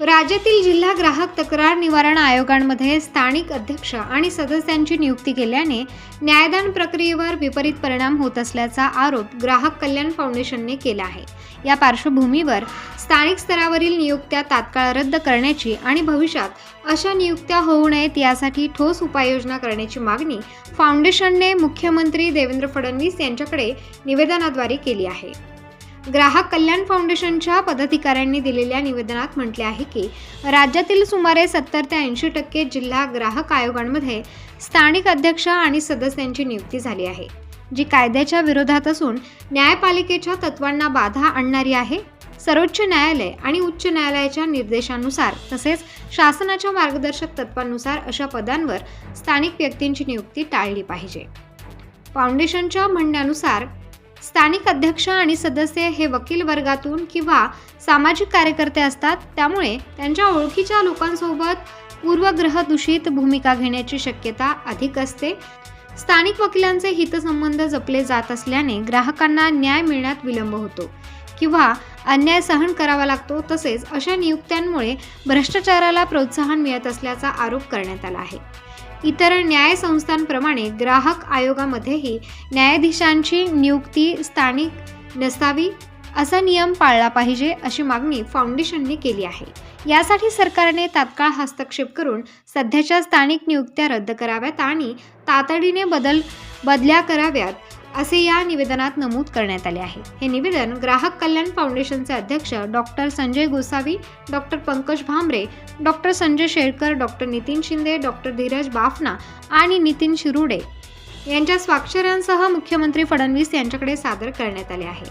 राज्यातील जिल्हा ग्राहक तक्रार निवारण आयोगांमध्ये स्थानिक अध्यक्ष आणि सदस्यांची नियुक्ती केल्याने न्यायदान प्रक्रियेवर विपरीत परिणाम होत असल्याचा आरोप ग्राहक कल्याण फाउंडेशनने केला आहे. या पार्श्वभूमीवर स्थानिक स्तरावरील नियुक्त्या तात्काळ रद्द करण्याची आणि भविष्यात अशा नियुक्त्या होऊ नयेत यासाठी ठोस उपाययोजना करण्याची मागणी फाउंडेशनने मुख्यमंत्री देवेंद्र फडणवीस यांच्याकडे निवेदनाद्वारे केली आहे. ग्राहक कल्याण फाउंडेशनच्या पदाधिकाऱ्यांनी दिलेल्या निवेदनात म्हटले आहे की राज्यातील सुमारे सत्तर ते ऐंशी टक्के जिल्हा ग्राहक आयोगांमध्ये स्थानिक अध्यक्ष आणि सदस्यांची नियुक्ती झाली आहे जी कायद्याच्या विरोधात असून न्यायपालिकेच्या तत्वांना बाधा आणणारी आहे. सर्वोच्च न्यायालय आणि उच्च न्यायालयाच्या निर्देशानुसार तसेच शासनाच्या मार्गदर्शक तत्वांनुसार अशा पदांवर स्थानिक व्यक्तींची नियुक्ती टाळली पाहिजे. फाउंडेशनच्या म्हणण्यानुसार स्थानिक अध्यक्ष आणि सदस्य हे वकील वर्गातून किंवा सामाजिक कार्यकर्ते असतात त्यामुळे त्यांच्या ओळखीच्या लोकांसोबत पूर्वग्रह दूषित भूमिका घेण्याची शक्यता अधिक असते. स्थानिक वकिलांचे हितसंबंध जपले जात असल्याने ग्राहकांना न्याय मिळण्यात विलंब होतो. किंवा अन्याय सहन करावा लागतो तसेच अशा नियुक्त्यांमुळे भ्रष्टाचाराला प्रोत्साहन मिळत असल्याचा आरोप करण्यात आला आहे. इतर न्याय संस्थांप्रमाणे ग्राहक आयोगामध्येही न्यायाधीशांची नियुक्ती स्थानिक नसावी असा नियम पाळला पाहिजे अशी मागणी फाउंडेशनने केली आहे. यासाठी सरकारने तात्काळ हस्तक्षेप करून सध्याच्या स्थानिक नियुक्त्या रद्द कराव्यात आणि तातडीने बदल बदल्या कराव्यात असे या निवेदनात नमूद करण्यात आले आहे. हे निवेदन ग्राहक कल्याण फाउंडेशनचे अध्यक्ष doctor Sanjay Gosavi doctor Pankaj Bhamre doctor Sanjay Shelkar doctor Nitin Shinde doctor Dhiraj Bafna आणि नितीन शिरुडे यांच्या स्वाक्षऱ्यांसह मुख्यमंत्री फडणवीस यांच्याकडे सादर करण्यात आले आहे.